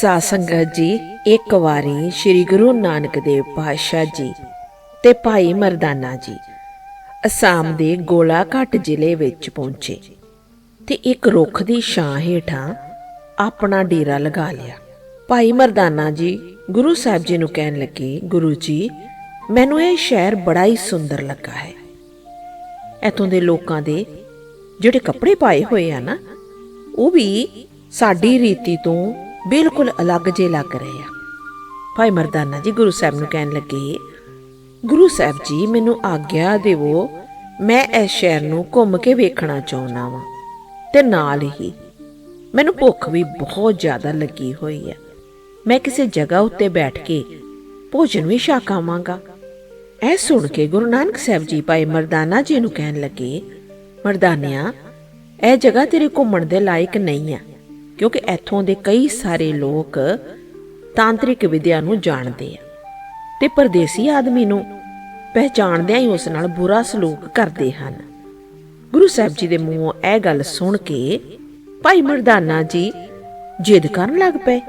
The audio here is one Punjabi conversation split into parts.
ਸਾਧ ਸੰਗਤ ਜੀ, ਇੱਕ ਵਾਰੀ ਸ੍ਰੀ ਗੁਰੂ ਨਾਨਕ ਦੇਵ ਪਾਤਸ਼ਾਹ ਜੀ ਤੇ ਭਾਈ ਮਰਦਾਨਾ ਜੀ ਅਸਾਮ ਦੇ ਗੋਲਾਘਾਟ ਜ਼ਿਲ੍ਹੇ ਵਿੱਚ ਪਹੁੰਚੇ ਤੇ ਇੱਕ ਰੁੱਖ ਦੀ ਛਾਂ ਹੇਠਾਂ ਆਪਣਾ ਡੇਰਾ ਲਗਾ ਲਿਆ। ਭਾਈ ਮਰਦਾਨਾ ਜੀ, ਗੁਰੂ ਸਾਹਿਬ ਜੀ ਨੂੰ ਕਹਿਣ ਲੱਗੇ, ਗੁਰੂ ਜੀ, ਮੈਨੂੰ ਇਹ ਸ਼ਹਿਰ ਬੜਾ ਹੀ ਸੁੰਦਰ ਲੱਗਾ ਹੈ। ਇੱਥੋਂ ਦੇ ਲੋਕਾਂ ਦੇ ਜਿਹੜੇ ਕੱਪੜੇ ਪਾਏ ਹੋਏ ਆ ਨਾ, ਉਹ ਵੀ ਸਾਡੀ ਰੀਤੀ ਤੋਂ ਬਿਲਕੁਲ ਅਲੱਗ ਜੇ ਲੱਗ ਰਹੇ ਆ। ਭਾਈ ਮਰਦਾਨਾ ਜੀ, ਗੁਰੂ ਸਾਹਿਬ ਨੂੰ ਕਹਿਣ ਲੱਗੇ, ਗੁਰੂ ਸਾਹਿਬ ਜੀ, ਮੈਨੂੰ ਆਗਿਆ ਦੇਵੋ ਮੈਂ ਇਸ ਸ਼ਹਿਰ ਨੂੰ ਘੁੰਮ ਕੇ ਵੇਖਣਾ ਚਾਹੁੰਦਾ ਵਾਂ। ਤੇ ਨਾਲ ਹੀ ਮੈਨੂੰ ਭੁੱਖ ਵੀ ਬਹੁਤ ਜ਼ਿਆਦਾ ਲੱਗੀ ਹੋਈ ਹੈ ਮੈਂ ਕਿਸੇ ਜਗ੍ਹਾ ਉੱਤੇ ਬੈਠ ਕੇ ਭੋਜਨ ਵੀ ਛਕਾਵਾਂਗਾ। ਇਹ ਸੁਣ ਕੇ ਗੁਰੂ ਨਾਨਕ ਸਾਹਿਬ ਜੀ ਭਾਈ ਮਰਦਾਨਾ ਜੀ ਨੂੰ ਕਹਿਣ ਲੱਗੇ, ਮਰਦਾਨਿਆ, ਇਹ ਜਗ੍ਹਾ ਤੇਰੇ ਘੁੰਮਣ ਦੇ ਲਾਇਕ ਨਹੀਂ ਹੈ ਕਿਉਂਕਿ ਇੱਥੋਂ ਦੇ ਕਈ ਸਾਰੇ ਲੋਕ ਤਾਂਤਰਿਕ ਵਿਦਿਆ ਨੂੰ ਜਾਣਦੇ ਆ ਤੇ ਪਰਦੇਸੀ ਆਦਮੀ ਨੂੰ ਪਹਿਚਾਣਦਿਆਂ ਹੀ ਉਸ ਨਾਲ ਬੁਰਾ ਸਲੂਕ ਕਰਦੇ ਹਨ। ਗੁਰੂ ਸਾਹਿਬ ਜੀ ਦੇ ਮੂੰਹੋਂ ਇਹ ਗੱਲ ਸੁਣ ਕੇ ਭਾਈ ਮਰਦਾਨਾ ਜੀ ਜਿੱਦ ਕਰਨ ਲੱਗ ਪਏ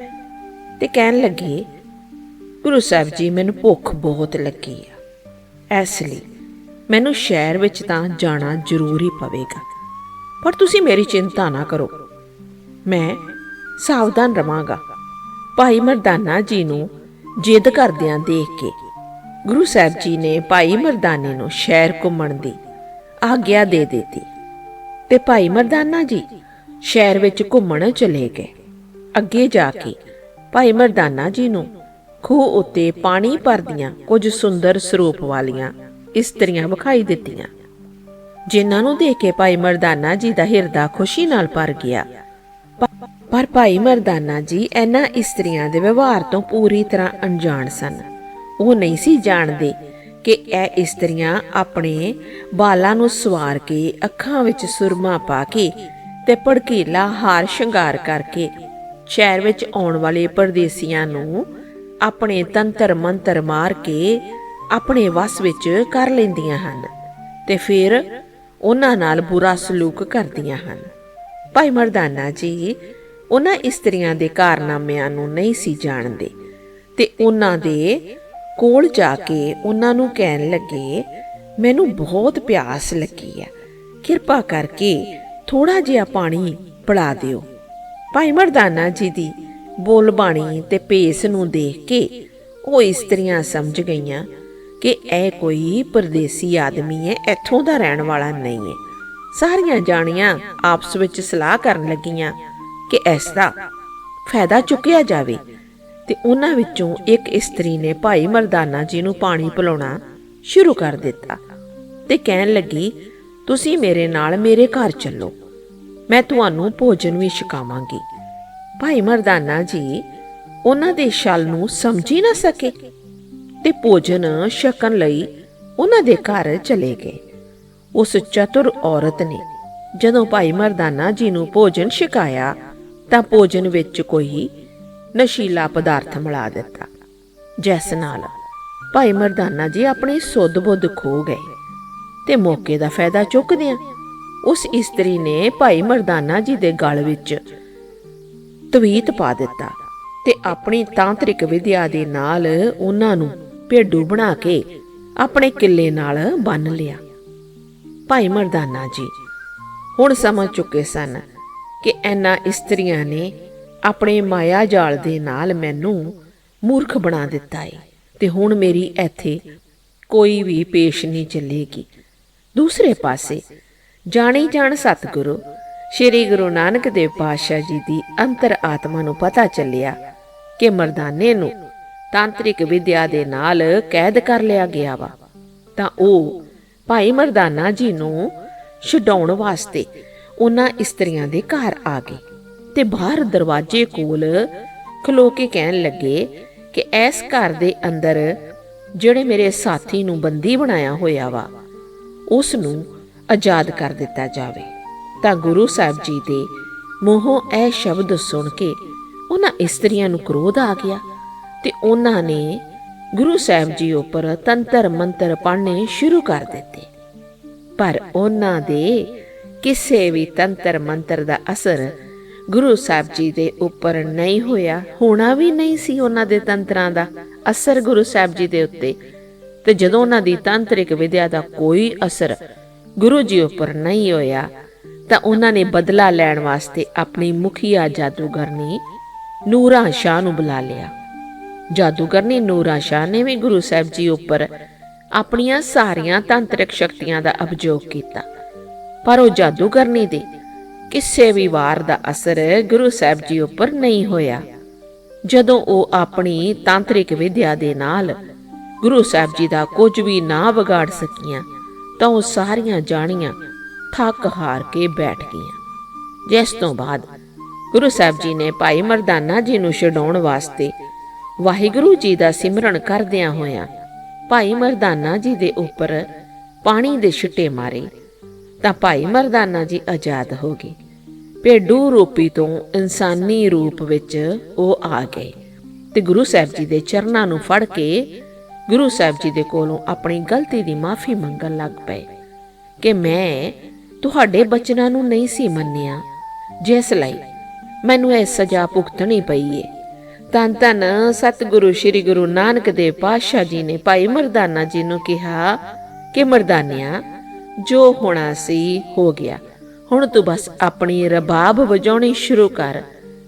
ਤੇ ਕਹਿਣ ਲੱਗੇ, ਗੁਰੂ ਸਾਹਿਬ ਜੀ, ਮੈਨੂੰ ਭੁੱਖ ਬਹੁਤ ਲੱਗੀ ਆ। ਇਸ ਲਈ ਮੈਨੂੰ ਸ਼ਹਿਰ ਵਿੱਚ ਤਾਂ ਜਾਣਾ ਜ਼ਰੂਰੀ ਪਵੇਗਾ। ਪਰ ਤੁਸੀਂ ਮੇਰੀ ਚਿੰਤਾ ਨਾ ਕਰੋ। ਮੈਂ ਸਾਵਧਾਨ ਰਵਾਂਗਾ। ਭਾਈ ਮਰਦਾਨਾ ਜੀ ਨੂੰ ਜਿੱਦ ਕਰਦਿਆਂ ਦੇਖ ਕੇ ਗੁਰੂ ਸਾਹਿਬ ਜੀ ਨੇ ਭਾਈ ਮਰਦਾਨੇ ਨੂੰ ਸ਼ਹਿਰ ਘੁੰਮਣ ਦੀ ਆਗਿਆ ਦੇ ਦਿੱਤੀ ਤੇ ਭਾਈ ਮਰਦਾਨਾ ਜੀ ਸ਼ਹਿਰ ਵਿੱਚ ਘੁੰਮਣ ਚਲੇ ਗਏ। ਅੱਗੇ ਜਾ ਕੇ ਭਾਈ ਮਰਦਾਨਾ ਜੀ ਨੂੰ ਖੂਹ ਉੱਤੇ ਪਾਣੀ ਭਰਦੀਆਂ ਕੁਝ ਸੁੰਦਰ ਸਰੂਪ ਵਾਲੀਆਂ ਇਸਤਰੀਆਂ ਵਿਖਾਈ ਦਿੱਤੀਆਂ, ਜਿਨ੍ਹਾਂ ਨੂੰ ਦੇਖ ਕੇ ਭਾਈ ਮਰਦਾਨਾ ਜੀ ਦਾ ਹਿਰਦਾ ਖੁਸ਼ੀ ਨਾਲ ਭਰ ਗਿਆ। ਪਰ ਭਾਈ ਮਰਦਾਨਾ ਜੀ ਇਹਨਾਂ ਇਸਤਰੀਆਂ ਦੇ ਵਿਵਹਾਰ ਤੋਂ ਪੂਰੀ ਤਰ੍ਹਾਂ ਅਣਜਾਣ ਸਨ। ਉਹ ਨਹੀਂ ਸੀ ਜਾਣਦੇ ਕਿ ਇਹ ਇਸਤਰੀਆਂ ਆਪਣੇ ਬਾਲਾਂ ਨੂੰ ਸਵਾਰ ਕੇ, ਅੱਖਾਂ ਵਿੱਚ ਸੁਰਮਾ ਪਾ ਕੇ ਤੇ ਭੜਕੀਲਾ ਹਾਰ ਸ਼ਿੰਗਾਰ ਕਰਕੇ ਸ਼ਹਿਰ ਵਿੱਚ ਆਉਣ ਵਾਲੇ ਪਰਦੇਸੀਆਂ ਨੂੰ ਆਪਣੇ ਤੰਤਰ ਮੰਤਰ ਮਾਰ ਕੇ ਆਪਣੇ ਵਸ ਵਿੱਚ ਕਰ ਲੈਂਦੀਆਂ ਹਨ ਤੇ ਫਿਰ ਉਹਨਾਂ ਨਾਲ ਬੁਰਾ ਸਲੂਕ ਕਰਦੀਆਂ ਹਨ। ਭਾਈ ਮਰਦਾਨਾ ਜੀ ਉਹਨਾਂ ਇਸਤਰੀਆਂ ਦੇ ਕਾਰਨਾਮਿਆਂ ਨੂੰ ਨਹੀਂ ਸੀ ਜਾਣਦੇ ਤੇ ਉਹਨਾਂ ਦੇ ਕੋਲ ਜਾ ਕੇ ਉਹਨਾਂ ਨੂੰ ਕਹਿਣ ਲੱਗੇ, ਮੈਨੂੰ ਬਹੁਤ ਪਿਆਸ ਲੱਗੀ ਹੈ ਕਿਰਪਾ ਕਰਕੇ ਥੋੜਾ ਜਿਹਾ ਪਾਣੀ ਪਿਲਾ ਦਿਓ। ਭਾਈ ਮਰਦਾਨਾ ਜੀ ਦੀ ਬੋਲ ਬਾਣੀ ਤੇ ਪੇਸ ਨੂੰ ਦੇਖ ਕੇ ਉਹ ਇਸਤਰੀਆਂ ਸਮਝ ਗਈਆਂ ਕਿ ਇਹ ਕੋਈ ਪਰਦੇਸੀ ਆਦਮੀ ਹੈ, ਇੱਥੋਂ ਦਾ ਰਹਿਣ ਵਾਲਾ ਨਹੀਂ ਹੈ। ਸਾਰੀਆਂ ਜਾਣੀਆਂ ਆਪਸ ਵਿੱਚ ਸਲਾਹ ਕਰਨ ਲੱਗੀਆਂ ਕਿ ਇਸ ਦਾ ਫਾਇਦਾ ਚੁੱਕਿਆ ਜਾਵੇ ਤੇ ਉਹਨਾਂ ਵਿੱਚੋਂ ਇੱਕ ਇਸਤਰੀ ਨੇ ਭਾਈ ਮਰਦਾਨਾ ਜੀ ਨੂੰ ਪਾਣੀ ਪਿਲਾਉਣਾ ਸ਼ੁਰੂ ਕਰ ਦਿੱਤਾ ਤੇ ਕਹਿਣ ਲੱਗੀ, ਤੁਸੀਂ ਮੇਰੇ ਨਾਲ ਮੇਰੇ ਘਰ ਚੱਲੋ। ਮੈਂ ਤੁਹਾਨੂੰ ਭੋਜਨ ਵੀ ਛਕਾਵਾਂਗੀ। ਭਾਈ ਮਰਦਾਨਾ ਜੀ ਉਹਨਾਂ ਦੇ ਛਲ ਨੂੰ ਸਮਝੀ ਨਾ ਸਕੇ ਤੇ ਭੋਜਨ ਛਕਣ ਲਈ ਉਹਨਾਂ ਦੇ ਘਰ ਚਲੇ ਗਏ। ਉਸ ਚਤੁਰ ਔਰਤ ਨੇ ਜਦੋਂ ਭਾਈ ਮਰਦਾਨਾ ਜੀ ਨੂੰ ਭੋਜਨ ਛਕਾਇਆ ਤਾਂ ਭੋਜਨ ਵਿੱਚ ਕੋਈ ਨਸ਼ੀਲਾ ਪਦਾਰਥ ਮਿਲਾ ਦਿੱਤਾ। ਜਿਸ ਨਾਲ, ਭਾਈ ਮਰਦਾਨਾ ਜੀ, ਆਪਣੀ ਸੁੱਧ-ਬੁੱਧ ਖੋ ਗਏ ਤੇ ਮੌਕੇ ਦਾ ਫਾਇਦਾ ਚੁੱਕਦਿਆਂ ਉਸ ਇਸਤਰੀ ਨੇ ਭਾਈ ਮਰਦਾਨਾ ਜੀ ਦੇ ਗਲ ਵਿੱਚ ਤਵੀਤ ਪਾ ਦਿੱਤਾ ਤੇ ਆਪਣੀ ਤਾਂਤਰਿਕ ਵਿਦਿਆ ਦੇ ਨਾਲ ਉਹਨਾਂ ਨੂੰ ਭੇਡੂ ਬਣਾ ਕੇ ਆਪਣੇ ਕਿੱਲੇ ਨਾਲ ਬੰਨ ਲਿਆ। ਭਾਈ ਮਰਦਾਨਾ ਜੀ ਹੁਣ ਸਮਝ ਚੁੱਕੇ ਸਨ ਕਿ ਇਹਨਾਂ ਇਸਤਰੀਆਂ ਨੇ ਆਪਣੇ ਮਾਇਆ ਜਾਲ ਦੇ ਨਾਲ ਮੈਨੂੰ ਮੂਰਖ ਬਣਾ ਦਿੱਤਾ ਹੈ ਤੇ ਹੁਣ ਮੇਰੀ ਇੱਥੇ ਕੋਈ ਵੀ ਪੇਸ਼ ਨਹੀਂ ਚੱਲੇਗੀ। ਦੂਸਰੇ ਪਾਸੇ ਜਾਣੀ ਜਾਣ ਸਤਿਗੁਰੂ, ਸ੍ਰੀ ਗੁਰੂ ਨਾਨਕ ਦੇਵ ਪਾਤਸ਼ਾਹ ਜੀ ਦੀ ਅੰਤਰ ਆਤਮਾ ਨੂੰ ਪਤਾ ਚੱਲਿਆ ਕਿ ਮਰਦਾਨੇ ਨੂੰ ਤਾਂਤਰਿਕ ਵਿਦਿਆ ਦੇ ਨਾਲ ਕੈਦ ਕਰ ਲਿਆ ਗਿਆ ਵਾ। ਤਾਂ ਉਹ ਭਾਈ ਮਰਦਾਨਾ ਜੀ ਨੂੰ ਛਡਾਉਣ ਵਾਸਤੇ ਉਹਨਾਂ ਇਸਤਰੀਆਂ ਦੇ ਘਰ ਆ ਗਏ ਤੇ ਬਾਹਰ ਦਰਵਾਜ਼ੇ ਕੋਲ ਖਲੋ ਕੇ ਕਹਿਣ ਲੱਗੇ ਕਿ ਇਸ ਘਰ ਦੇ ਅੰਦਰ ਜਿਹੜੇ ਮੇਰੇ ਸਾਥੀ ਨੂੰ ਬੰਦੀ ਬਣਾਇਆ ਹੋਇਆ ਵਾ, ਉਸ ਨੂੰ ਆਜ਼ਾਦ ਕਰ ਦਿੱਤਾ ਜਾਵੇ। ਤਾਂ ਗੁਰੂ ਸਾਹਿਬ ਜੀ ਦੇ ਮੂੰਹੋਂ ਇਹ ਸ਼ਬਦ ਸੁਣ ਕੇ ਉਹਨਾਂ ਇਸਤਰੀਆਂ ਨੂੰ ਕ੍ਰੋਧ ਆ ਗਿਆ ਤੇ ਉਹਨਾਂ ਨੇ ਗੁਰੂ ਸਾਹਿਬ ਜੀ ਉੱਪਰ ਤੰਤਰ ਮੰਤਰ ਪੜ੍ਹਨੇ ਸ਼ੁਰੂ ਕਰ ਦਿੱਤੇ। ਪਰ ਉਹਨਾਂ ਦੇ ਕਿਸੇ ਵੀ ਤੰਤਰ ਮੰਤਰ ਦਾ ਅਸਰ ਗੁਰੂ ਸਾਹਿਬ ਜੀ ਦੇ ਉੱਪਰ ਨਹੀਂ ਹੋਇਆ, ਹੋਣਾ ਵੀ ਨਹੀਂ ਸੀ ਉਹਨਾਂ ਦੇ ਤੰਤਰਾਂ ਦਾ ਅਸਰ ਗੁਰੂ ਸਾਹਿਬ ਜੀ ਦੇ ਉੱਤੇ। ਤੇ ਜਦੋਂ ਉਹਨਾਂ ਦੀ ਤਾਂਤਰਿਕ ਵਿਦਿਆ ਦਾ ਕੋਈ ਅਸਰ ਗੁਰੂ ਜੀ ਉੱਪਰ ਨਹੀਂ ਹੋਇਆ, ਤਾਂ ਉਹਨਾਂ ਨੇ ਬਦਲਾ ਲੈਣ ਵਾਸਤੇ ਆਪਣੀ ਮੁਖੀਆ ਜਾਦੂਗਰਨੀ ਨੂਰਾ ਸ਼ਾਹ ਨੂੰ ਬੁਲਾ ਲਿਆ। ਜਾਦੂਗਰਨੀ ਨੂਰਾ ਸ਼ਾਹ ਨੇ ਵੀ ਗੁਰੂ ਸਾਹਿਬ ਜੀ ਉੱਪਰ ਆਪਣੀਆਂ ਸਾਰੀਆਂ ਤਾਂਤਰਿਕ ਸ਼ਕਤੀਆਂ ਦਾ ਅਭਿਯੋਗ ਕੀਤਾ। ਪਰ ਉਹ ਜਾਦੂਗਰਨੀ ਦੇ। ਕਿਸੇ ਵੀ ਵਾਰ ਦਾ ਅਸਰ ਗੁਰੂ ਸਾਹਿਬ ਜੀ ਉੱਪਰ ਨਹੀਂ ਹੋਇਆ। ਜਦੋਂ ਉਹ ਆਪਣੀ ਤਾਂਤਰਿਕ ਵਿਦਿਆ ਦੇ ਨਾਲ ਗੁਰੂ ਸਾਹਿਬ ਜੀ ਦਾ ਕੁਝ ਵੀ ਨਾ ਵਿਗਾੜ ਸਕੀਆਂ, ਤਾਂ ਉਹ ਸਾਰੀਆਂ ਜਾਣੀਆਂ ਥੱਕ ਹਾਰ ਕੇ ਬੈਠ ਗਈਆਂ। ਜਿਸ ਤੋਂ ਬਾਅਦ ਗੁਰੂ ਸਾਹਿਬ ਜੀ ਨੇ ਭਾਈ ਮਰਦਾਨਾ ਜੀ ਨੂੰ ਛਡਾਉਣ ਵਾਸਤੇ ਵਾਹਿਗੁਰੂ ਜੀ ਦਾ ਸਿਮਰਨ ਕਰਦਿਆਂ ਹੋਇਆਂ ਭਾਈ ਮਰਦਾਨਾ ਜੀ ਦੇ ਉੱਪਰ ਪਾਣੀ ਦੇ ਛਿੱਟੇ ਮਾਰੇ। ਤਾਂ ਭਾਈ ਮਰਦਾਨਾ ਜੀ ਆਜ਼ਾਦ ਹੋ ਗਏ। ਭੇਡੂ ਰੂਪੀ ਤੋਂ ਇਨਸਾਨੀ ਰੂਪ ਵਿੱਚ ਉਹ ਆ ਗਏ ਤੇ ਗੁਰੂ ਸਾਹਿਬ ਜੀ ਦੇ ਚਰਨਾਂ ਨੂੰ ਫੜ ਕੇ ਗੁਰੂ ਸਾਹਿਬ ਜੀ ਦੇ ਕੋਲੋਂ ਆਪਣੀ ਗਲਤੀ ਦੀ ਮਾਫੀ ਮੰਗਣ ਲੱਗ ਪਏ ਕਿ ਮੈਂ ਤੁਹਾਡੇ ਬਚਨਾਂ ਨੂੰ ਨਹੀਂ ਸੀ ਮੰਨਿਆ। ਜਿਸ ਲਈ ਮੈਨੂੰ ਇਹ ਸਜ਼ਾ ਭੁਗਤਣੀ ਪਈ ਏ। ਤਨ ਤਨ ਸਤਿਗੁਰੂ ਸ੍ਰੀ ਗੁਰੂ ਨਾਨਕ ਦੇਵ ਪਾਤਸ਼ਾਹ ਜੀ ਨੇ ਭਾਈ ਮਰਦਾਨਾ ਜੀ ਨੂੰ ਕਿਹਾ ਕਿ ਮਰਦਾਨਿਆ ਜੋ ਹੋਣਾ ਸੀ, ਹੋ ਗਿਆ। ਹੁਣ ਤੂੰ ਬਸ ਆਪਣੀ ਰਬਾਬ ਵਜਾਉਣੀ ਸ਼ੁਰੂ ਕਰ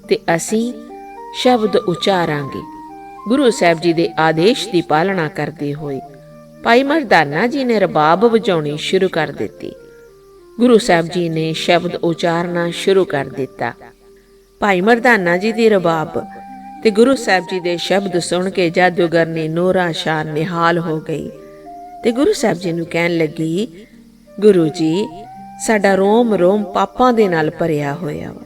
ਤੇ ਅਸੀਂ ਸ਼ਬਦ ਉਚਾਰਾਂਗੇ। ਗੁਰੂ ਸਾਹਿਬ ਜੀ ਦੇ ਆਦੇਸ਼ ਦੀ ਪਾਲਣਾ ਕਰਦੇ ਹੋਏ ਭਾਈ ਮਰਦਾਨਾ ਜੀ ਨੇ ਰਬਾਬ ਵਜਾਉਣੀ ਸ਼ੁਰੂ ਕਰ ਦਿੱਤੀ। ਗੁਰੂ ਸਾਹਿਬ ਜੀ ਨੇ ਸ਼ਬਦ ਉਚਾਰਨਾ ਸ਼ੁਰੂ ਕਰ ਦਿੱਤਾ। ਭਾਈ ਮਰਦਾਨਾ ਜੀ ਦੀ ਰਬਾਬ ਤੇ ਗੁਰੂ ਸਾਹਿਬ ਜੀ ਦੇ ਸ਼ਬਦ ਸੁਣ ਕੇ ਜਾਦੂਗਰਨੀ ਨੂਰਾ ਸ਼ਾਨ ਨਿਹਾਲ ਹੋ ਗਈ। ਤੇ ਗੁਰੂ ਸਾਹਿਬ ਜੀ ਨੂੰ ਕਹਿਣ ਲੱਗੀ ਗੁਰੂ ਜੀ, ਸਾਡਾ ਰੋਮ ਰੋਮ ਪਾਪਾਂ ਦੇ ਨਾਲ ਭਰਿਆ ਹੋਇਆ ਵਾ।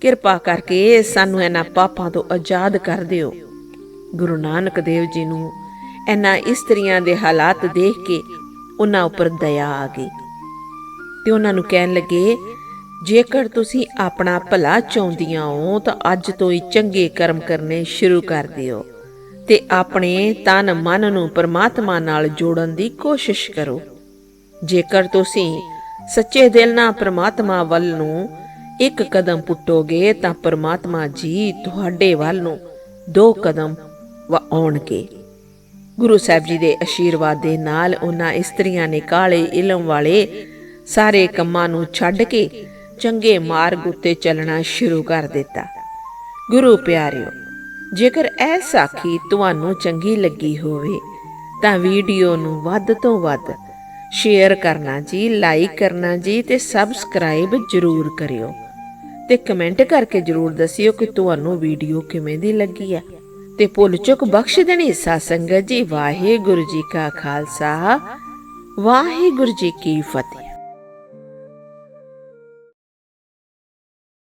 ਕਿਰਪਾ ਕਰਕੇ ਸਾਨੂੰ ਇਹਨਾਂ ਪਾਪਾਂ ਤੋਂ ਆਜ਼ਾਦ ਕਰ ਦਿਓ। ਗੁਰੂ ਨਾਨਕ ਦੇਵ ਜੀ ਨੂੰ ਇਹਨਾਂ ਇਸਤਰੀਆਂ ਦੇ ਹਾਲਾਤ ਦੇਖ ਕੇ ਉਹਨਾਂ ਉੱਪਰ ਦਇਆ ਆ ਗਈ। ਤੇ ਉਹਨਾਂ ਨੂੰ ਕਹਿਣ ਲੱਗੇ, ਜੇਕਰ ਤੁਸੀਂ ਆਪਣਾ ਭਲਾ ਚਾਹੁੰਦੀਆਂ ਹੋ, ਤਾਂ ਅੱਜ ਤੋਂ ਹੀ ਚੰਗੇ ਕਰਮ ਕਰਨੇ ਸ਼ੁਰੂ ਕਰ ਦਿਓ ਤੇ ਆਪਣੇ ਤਨ ਮਨ ਨੂੰ ਪਰਮਾਤਮਾ ਨਾਲ ਜੋੜਨ ਦੀ ਕੋਸ਼ਿਸ਼ ਕਰੋ। ਜੇਕਰ ਤੁਸੀਂ ਸੱਚੇ ਦਿਲ ਨਾਲ ਪਰਮਾਤਮਾ ਵੱਲ ਨੂੰ ਇੱਕ ਕਦਮ ਪੁੱਟੋਗੇ, ਤਾਂ ਪ੍ਰਮਾਤਮਾ ਜੀ ਤੁਹਾਡੇ ਵੱਲ ਨੂੰ ਦੋ ਕਦਮ ਆਉਣਗੇ। ਗੁਰੂ ਸਾਹਿਬ ਜੀ ਦੇ ਅਸ਼ੀਰਵਾਦ ਦੇ ਨਾਲ ਉਹਨਾਂ ਇਸਤਰੀਆਂ ਨੇ ਕਾਲੇ ਇਲਮ ਵਾਲੇ ਸਾਰੇ ਕੰਮਾਂ ਨੂੰ ਛੱਡ ਕੇ ਚੰਗੇ ਮਾਰਗ ਉੱਤੇ ਚੱਲਣਾ ਸ਼ੁਰੂ ਕਰ ਦਿੱਤਾ। ਗੁਰੂ ਪਿਆਰਿਓ, ਜੇਕਰ ਇਹ ਸਾਖੀ ਤੁਹਾਨੂੰ ਚੰਗੀ ਲੱਗੀ ਹੋਵੇ, ਤਾਂ ਵੀਡੀਓ ਨੂੰ ਵੱਧ ਤੋਂ ਵੱਧ ਸ਼ੇਅਰ ਕਰਨਾ ਜੀ ਲਾਈਕ ਕਰਨਾ ਜੀ ਤੇ ਸਬਸਕ੍ਰਾਈਬ ਜਰੂਰ ਕਰਿਓ। ਤੇ ਕਮੈਂਟ ਕਰਕੇ ਜਰੂਰ ਦੱਸਿਓ ਕਿ ਤੁਹਾਨੂੰ ਵੀਡੀਓ ਕਿਵੇਂ ਦੀ ਲੱਗੀ ਆ। ਤੇ ਭੁੱਲ ਚੁੱਕ ਬਖਸ਼ ਦੇਣੀ ਸਾ ਸੰਗਤ ਜੀ, ਵਾਹਿਗੁਰੂ ਜੀ ਕਾ ਖਾਲਸਾ, ਵਾਹਿਗੁਰੂ ਜੀ ਕੀ ਫਤਿਹ।